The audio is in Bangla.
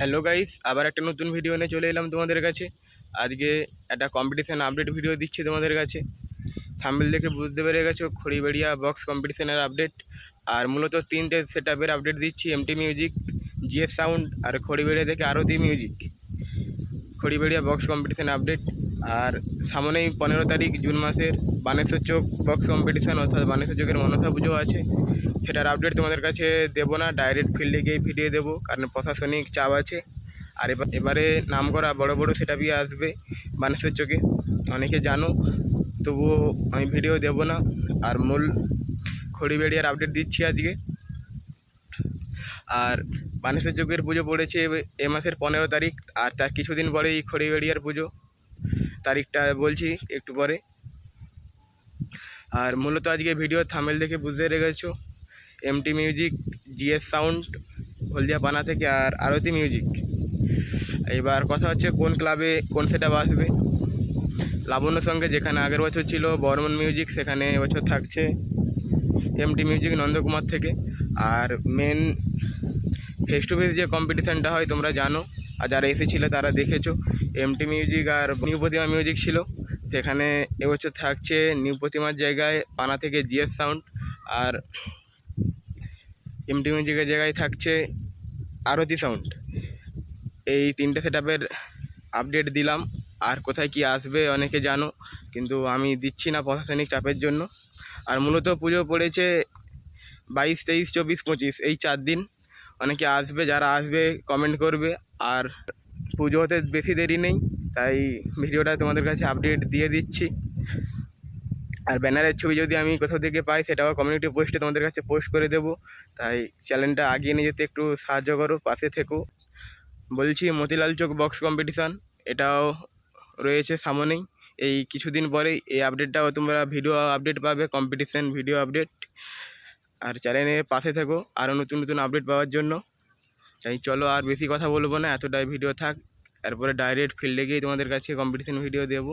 হ্যালো গাইস, আবার একটা নতুন ভিডিও নিয়ে চলে এলাম তোমাদের কাছে। আজকে একটা কম্পিটিশান আপডেট ভিডিও দিচ্ছি তোমাদের কাছে। থাম্বেল দেখে বুঝতে পেরে গেছো, খড়িবাড়িয়া বক্স কম্পিটিশানের আপডেট আর মূলত তিনটে সেট আপের আপডেট দিচ্ছি এমটি মিউজিক জিএস সাউন্ড আর খড়িবাড়িয়া থেকে Aarti music Kharibaria box competition update আর সামনেই পনেরো তারিখ, জুন মাসের বানেশ্বর চোখ বক্স কম্পিটিশান অর্থাৎ বানেশ্বর চোখের মনসা পুজো আছে। সেটার আপডেট তোমাদের কাছে দেবো না ডাইরেক্ট ফিল্ডে গিয়ে ভিডিও দেবো, কারণ প্রশাসনিক চাপ আছে। আর এবার নাম করা বড় বড় সেটাপই আসবে বানেশ্বর চোখে। অনেকে জানো, তবুও আমি ভিডিও দেবো না। আর মূল খড়ি বেড়িয়ার আপডেট দিচ্ছি আজকে। আর বানেশ্বর চোখের পুজো পড়েছে এ- মাসের পনেরো তারিখ, আর তার কিছুদিন পরেই খড়িবেড়িয়ার পুজো। তারিখটা বলছি একটু পরে। আর মূলত আজকে ভিডিও থামেল দেখে বুঝতে রেখেছো MT music GS sound Haldia পানা থেকে আর আরতি মিউজিক এবার কথা হচ্ছে কোন ক্লাবে কোন সেটা আসবে। লাবণ্য সঙ্গে যেখানে আগের বছর ছিল, বর্মন মিউজিক সেখানে এবছর থাকছে এমটি মিউজিক নন্দকুমার থেকে। আর মেন ফেস টু ফেস যে কম্পিটিশানটা হয় তোমরা জানো, আর যারা এসেছিল তারা দেখেছ। এমটি মিউজিক আর নিউ প্রতিমা মিউজিক ছিল, সেখানে এবছর থাকছে নিউ প্রতিমার জায়গায় পানা থেকে জিএস সাউন্ড আর এমটি মিউজিকের জায়গায় থাকছে আরতি সাউন্ড এই তিনটে সেট আপডেট দিলাম, আর কোথায় কি আসবে অনেকে জানো, কিন্তু আমি দিচ্ছি না প্রশাসনিক চাপের জন্য। আর মূলত পুজো পড়েছে বাইশ, তেইশ, চব্বিশ, পঁচিশ, এই চার দিন। অনেকে আসবে, যারা আসবে কমেন্ট করবে, আর পুজো হতে বেশি দেরি নেই, তাই ভিডিওটা তোমাদের কাছে আপডেট দিয়ে দিচ্ছি। আর ব্যানারের ছবি যদি আমি কোথাও থেকে পাই, সেটাও কমিউনিটি পোস্টে তোমাদের কাছে পোস্ট করে দেবো। তাই চ্যানেলটা আগিয়ে নিয়ে যেতে একটু সাহায্য করো, পাশে থেকো। বলছি, মতিলাল চোখ বক্স কম্পিটিশান এটাও রয়েছে সামনেই। এই কিছুদিন পরেই এই আপডেটটাও তোমরা ভিডিও আপডেট পাবে কম্পিটিশান ভিডিও আপডেট আর চ্যানেলের পাশে থেকো, আরও নতুন নতুন আপডেট পাওয়ার জন্য। তাই চলো, আর বেশি কথা বলব না, এতটাই ভিডিও থাক। এরপরে ডাইরেক্ট ফিল্ডে গিয়ে তোমাদের কাছে কম্পিটিশান ভিডিও দেবো।